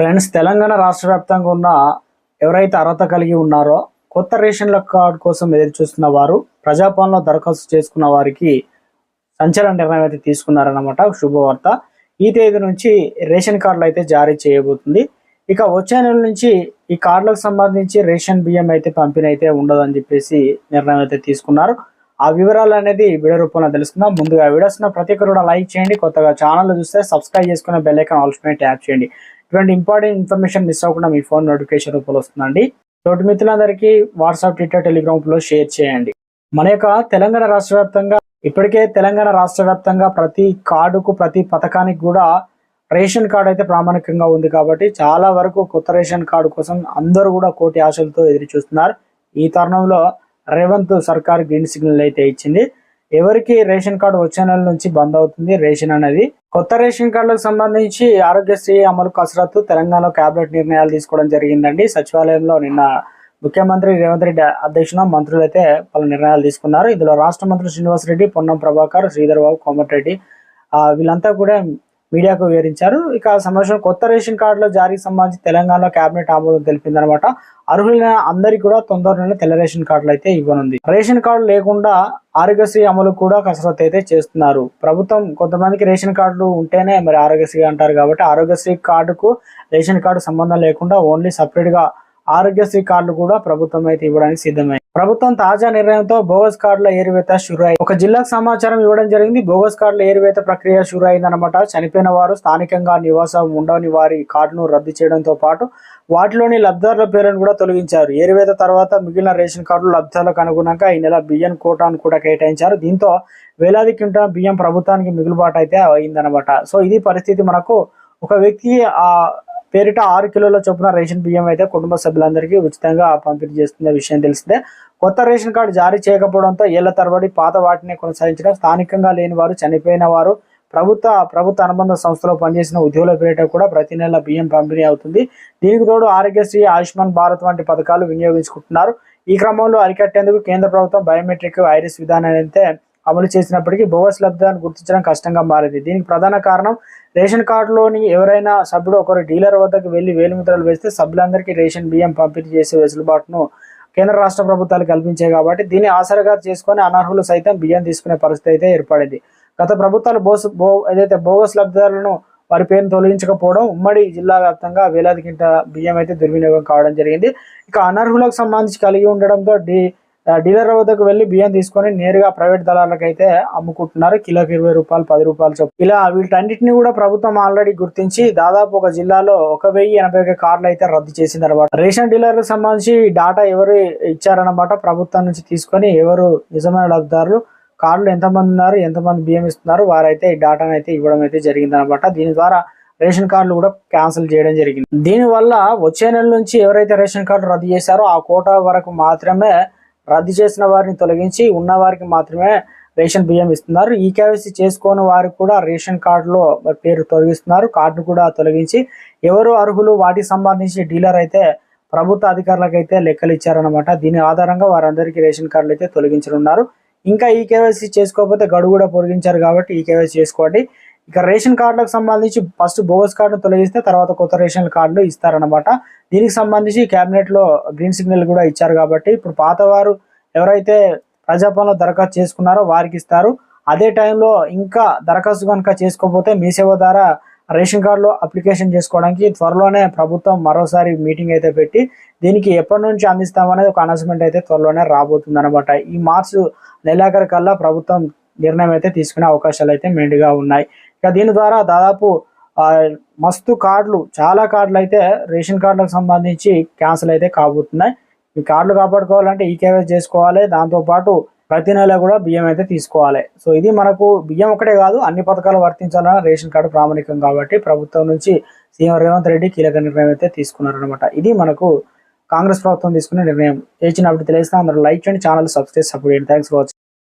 Friends Telangana రాష్ట్ర వ్యాప్తంగా ఉన్న ఎవరైతే అర్హత కలిగి ఉన్నారో కొత్త రేషన్ కార్డు కోసం ఎదురు చూస్తున్న వారు ప్రజాపాలనలో దరఖాస్తు చేసుకున్న వారికి సంచలన నిర్ణయం అయితే తీసుకున్నారన్నమాట. శుభవార్త. ఈ తేదీ నుంచి రేషన్ కార్డులు అయితే జారీ చేయబోతుంది. ఇక వచ్చే నెల నుంచి ఈ కార్డులకు సంబంధించి రేషన్ బియ్యం అయితే పంపిణీ అయితే ఉండదని చెప్పేసి నిర్ణయం అయితే తీసుకున్నారు. ఆ వివరాలు అనేది వీడియో రూపంలో తెలుసుకుందాం. ముందుగా వీడియోస్ ప్రతి ఒక్కరు కూడా లైక్ చేయండి. కొత్తగా ఛానల్ చూస్తే సబ్స్క్రైబ్ చేసుకునే బెల్ ఐకాన్ ఆల్స్ ట్యాప్ చేయండి. ఇటువంటి ఇంపార్టెంట్ ఇన్ఫర్మేషన్ మిస్ అవ్వకుండా మీ ఫోన్ నోటిఫికేషన్ రూపంలో వస్తుందండి. తోటి మిత్రులందరికీ వాట్సాప్ ట్విట్టర్ టెలిగ్రామ్లో షేర్ చేయండి. మన యొక్క తెలంగాణ రాష్ట్ర వ్యాప్తంగా ఇప్పటికే తెలంగాణ రాష్ట్ర వ్యాప్తంగా ప్రతి కార్డుకు ప్రతి పథకానికి కూడా రేషన్ కార్డు అయితే ప్రామాణికంగా ఉంది కాబట్టి చాలా వరకు కొత్త రేషన్ కార్డు కోసం అందరూ కూడా కోటి ఆశలతో ఎదురు చూస్తున్నారు ఈ తరుణంలో రేవంత్ సర్కార్ గ్రీన్ సిగ్నల్ అయితే ఇచ్చింది. ఎవరికి రేషన్ కార్డు వచ్చే నెల నుంచి బంద్ అవుతుంది రేషన్ అనేది. కొత్త రేషన్ కార్డులకు సంబంధించి ఆరోగ్యశ్రీ అమలు కసరత్తు తెలంగాణలో క్యాబినెట్ నిర్ణయాలు తీసుకోవడం జరిగిందండి. సచివాలయంలో నిన్న ముఖ్యమంత్రి రేవంత్ రెడ్డి అధ్యక్షున మంత్రులు అయితే పలు నిర్ణయాలు తీసుకున్నారు. ఇందులో రాష్ట్ర మంత్రులు శ్రీనివాస్ రెడ్డి పొన్నం ప్రభాకర్ శ్రీధర్ బాబు కోమటిరెడ్డి వీళ్ళంతా కూడా మీడియాకు వివరించారు. ఇక ఆ కొత్త రేషన్ కార్డుల జారీకి సంబంధించి తెలంగాణలో కేబినెట్ ఆమోదం తెలిపిందనమాట. అర్హులైన అందరికీ కూడా తొందరలోనే తెల్ల రేషన్ కార్డులు అయితే ఇవ్వనుంది. రేషన్ కార్డు లేకుండా ఆరోగ్యశ్రీ అమలు కూడా కసరత్తు అయితే చేస్తున్నారు. ప్రభుత్వం కొంతమందికి రేషన్ కార్డులు ఉంటేనే మరి ఆరోగ్యశ్రీ అంటారు కాబట్టి ఆరోగ్యశ్రీ కార్డుకు రేషన్ కార్డు సంబంధం లేకుండా ఓన్లీ సపరేట్గా ఆరోగ్యశ్రీ కార్డులు కూడా ప్రభుత్వం అయితే ఇవ్వడానికి సిద్ధమైంది. ప్రభుత్వం తాజా నిర్ణయంతో బోగస్ కార్డుల ఏరివేత షురు అయింది ఒక జిల్లాకు సమాచారం ఇవ్వడం జరిగింది. బోగస్ కార్డుల ఏరివేత ప్రక్రియ షురు అయిందనమాట చనిపోయిన వారు స్థానికంగా నివాసం ఉండని వారి కార్డును రద్దు చేయడంతో పాటు వాటిలోని లబ్ధిదారుల పేర్లను కూడా తొలగించారు. ఏరివేత తర్వాత మిగిలిన రేషన్ కార్డులు లబ్ధిదారులకు అనుగుణంగా ఈ నెల బియ్యం కోటాను కూడా కేటాయించారు. దీంతో వేలాది క్వింటా బియ్యం ప్రభుత్వానికి మిగులుబాటు అయితే అయిందనమాట సో ఇది పరిస్థితి మనకు ఒక వ్యక్తి ఆ పేరిట ఆరు కిలోల చొప్పున రేషన్ బియ్యం అయితే కుటుంబ సభ్యులందరికీ ఉచితంగా పంపిణీ చేస్తున్న విషయం తెలిసిందే. కొత్త రేషన్ కార్డు జారీ చేయకపోవడంతో ఏళ్ళ తరబడి పాత వాటిని కొనసాగించడం స్థానికంగా లేని వారు చనిపోయిన వారు ప్రభుత్వ ప్రభుత్వ అనుబంధ సంస్థలో పనిచేసిన ఉద్యోగుల పేరిట కూడా ప్రతి నెల బియ్యం పంపిణీ అవుతుంది. దీనికి తోడు ఆరోగ్యశ్రీ ఆయుష్మాన్ భారత్ వంటి పథకాలు వినియోగించుకుంటున్నారు. ఈ క్రమంలో అరికట్టేందుకు కేంద్ర ప్రభుత్వం బయోమెట్రిక్ ఐరిస్ విధానాన్ని అయితే అమలు చేసినప్పటికీ బోగస్ లబ్ధాన్ని గుర్తించడం కష్టంగా మారింది. దీనికి ప్రధాన కారణం రేషన్ కార్డులోని ఎవరైనా సభ్యుడు ఒకరు డీలర్ వద్దకు వెళ్ళి వేలిముద్రలు వేస్తే సభ్యులందరికీ రేషన్ బియ్యం పంపిణీ చేసే వెసులుబాటును కేంద్ర రాష్ట్ర ప్రభుత్వాలు కల్పించాయి కాబట్టి దీన్ని ఆసరగా చేసుకొని అనర్హులు సైతం బియ్యం తీసుకునే పరిస్థితి అయితే ఏర్పడింది. గత ప్రభుత్వాలు బోస్ బో ఏదైతే బోగస్ లబ్ధిదారులను వారి పేరును తొలగించకపోవడం ఉమ్మడి జిల్లా వ్యాప్తంగా వేలాది కింట బియ్యం అయితే దుర్వినియోగం కావడం జరిగింది. ఇక అనర్హులకు సంబంధించి కలిగి ఉండడంతో డి డీలర్ వద్దకు వెళ్ళి బియ్యం తీసుకొని నేరుగా ప్రైవేట్ దళాలకు అయితే అమ్ముకుంటున్నారు. కిలోకి ఇరవై రూపాయలు పది రూపాయలు చొప్పు ఇలా వీటన్నిటిని కూడా ప్రభుత్వం ఆల్రెడీ గుర్తించి దాదాపు ఒక జిల్లాలో ఒక వెయ్యి ఎనభై ఒక కార్డులు అయితే రద్దు చేసింది అనమాట రేషన్ డీలర్లకు సంబంధించి డాటా ఎవరు ఇచ్చారన్నమాట ప్రభుత్వం నుంచి తీసుకొని ఎవరు నిజమైన లబ్ధిదారులు కార్డులు ఎంతమంది ఉన్నారు ఎంతమంది బియ్యం ఇస్తున్నారు వారైతే ఈ డాటాను అయితే ఇవ్వడం అయితే జరిగింది అనమాట దీని ద్వారా రేషన్ కార్డులు కూడా క్యాన్సిల్ చేయడం జరిగింది. దీనివల్ల వచ్చే నెల నుంచి ఎవరైతే రేషన్ కార్డు రద్దు చేశారో ఆ కోటా వరకు మాత్రమే రద్దు చేసిన వారిని తొలగించి ఉన్న వారికి మాత్రమే రేషన్ బియ్యం ఇస్తున్నారు. ఈ కేవైసీ చేసుకోని వారికి కూడా రేషన్ కార్డులో పేరు తొలగిస్తున్నారు. కార్డును కూడా తొలగించి ఎవరు అర్హులు వాటికి సంబంధించి డీలర్ అయితే ప్రభుత్వ అధికారులకు అయితే లెక్కలు ఇచ్చారనమాట దీని ఆధారంగా వారందరికీ రేషన్ కార్డులు అయితే తొలగించనున్నారు. ఇంకా ఈ కేవైసీ చేసుకోకపోతే గడువు కూడా పొడిగించారు కాబట్టి ఈ కేవైసీ చేసుకోండి. ఇక రేషన్ కార్డులకు సంబంధించి ఫస్ట్ బోగస్ కార్డును తొలగిస్తే తర్వాత కొత్త రేషన్ కార్డులు ఇస్తారనమాట దీనికి సంబంధించి క్యాబినెట్లో గ్రీన్ సిగ్నల్ కూడా ఇచ్చారు కాబట్టి ఇప్పుడు పాతవారు ఎవరైతే ప్రజాపాలన దరఖాస్తు చేసుకున్నారో వారికి ఇస్తారు. అదే టైంలో ఇంకా దరఖాస్తు కనుక చేసుకోకపోతే మీ సేవ ద్వారా రేషన్ కార్డులో అప్లికేషన్ చేసుకోవడానికి త్వరలోనే ప్రభుత్వం మరోసారి మీటింగ్ అయితే పెట్టి దీనికి ఎప్పటి నుంచి అందిస్తామనేది ఒక అనౌన్స్మెంట్ అయితే త్వరలోనే రాబోతుంది అనమాట ఈ మార్చు నెలాఖరు కల్లా ప్రభుత్వం నిర్ణయం అయితే తీసుకునే అవకాశాలు అయితే మెండుగా ఉన్నాయి. ఇక దీని ద్వారా దాదాపు మస్తు కార్డులు చాలా కార్డులు అయితే రేషన్ కార్డులకు సంబంధించి క్యాన్సిల్ అయితే కాబోతున్నాయి. ఈ కార్డులు కాపాడుకోవాలంటే ఈ కేవైసీ చేసుకోవాలి దాంతోపాటు ప్రతి నెల కూడా బియ్యం అయితే తీసుకోవాలి. సో ఇది మనకు బియ్యం ఒకటే కాదు అన్ని పథకాలు వర్తించాలన్న రేషన్ కార్డు ప్రామాణికం కాబట్టి ప్రభుత్వం నుంచి సీఎం రేవంత్ రెడ్డి కీలక నిర్ణయం అయితే తీసుకున్నారనమాట ఇది మనకు కాంగ్రెస్ ప్రభుత్వం తీసుకునే నిర్ణయం. ఏ చిన్న అప్పుడు తెలియస్తే అందరూ లైక్ చేయండి ఛానల్ సబ్స్క్రైబ్ సపోర్ట్ చేయండి. Thanks for watching